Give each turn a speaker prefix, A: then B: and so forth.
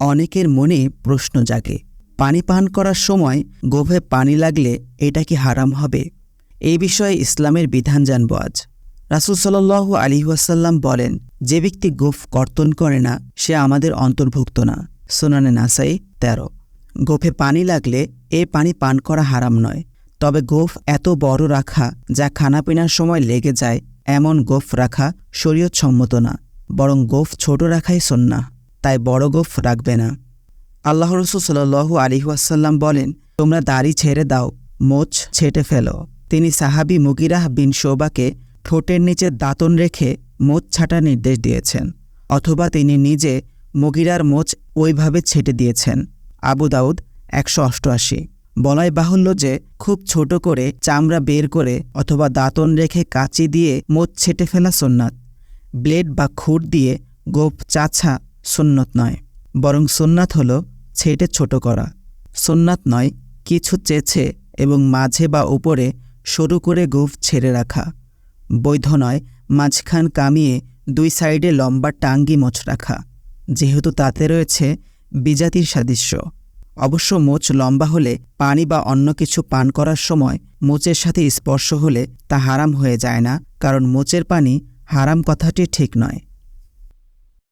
A: অনেকের মনে প্রশ্ন জাগে। পানি পান করার সময় গোভে পানি লাগলে এটা কি হারাম হবে? এই বিষয়ে ইসলামের বিধান জানব আজ। রাসুল সাল্লু আলী ওয়াসাল্লাম বলেন, যে ব্যক্তি গোফ কর্তন করে না, সে আমাদের অন্তর্ভুক্ত না। সোনানে নাসাই তেরো। গোফে পানি লাগলে এ পানি পান করা হারাম নয়। তবে গোফ এত বড় রাখা যা খানাপিনার সময় লেগে যায়, এমন গোফ রাখা শরীয়ত সম্মত না, বরং গোফ ছোট রাখাই সন্না তাই বড় গোফ রাখবে না। আল্লাহ রসুল সাল্লু আলিহাসাল্লাম বলেন, তোমরা দাড়ি ছেড়ে দাও, মোচ ছেটে ফেলো। তিনি সাহাবি মুগিরাহ বিন শোবাকে ঠোঁটের নিচে দাঁতন রেখে মোচ ছাটার নির্দেশ দিয়েছেন, অথবা তিনি নিজে মুগিরার মোচ ওইভাবে ছেটে দিয়েছেন। আবু দাউদ একশো অষ্টআশি। বলাই বাহুল্য যে, খুব ছোট করে চামড়া বের করে অথবা দাঁতন রেখে কাঁচি দিয়ে মোচ ছেটে ফেলা সোননাথ ব্লেড বা খুর দিয়ে গোপ চাছা সুন্নত নয়, বরং সোননাথ হল ছেটে ছোট করা। সোননাথ নয়, কিছু চেছে এবং মাঝে বা উপরে সরু করে গোফ ছেড়ে রাখা। বৈধ নয়, মাঝখান কামিয়ে দুই সাইডে লম্বা টাঙ্গি মোচ রাখা, যেহেতু তাতে রয়েছে বিজাতির সাদৃশ্য। অবশ্য মোচ লম্বা হলে পানি বা অন্য কিছু পান করার সময় মোচের সাথে স্পর্শ হলে তা হারাম হয়ে যায় না, কারণ মোচের পানি হারাম কথাটি ঠিক নয়।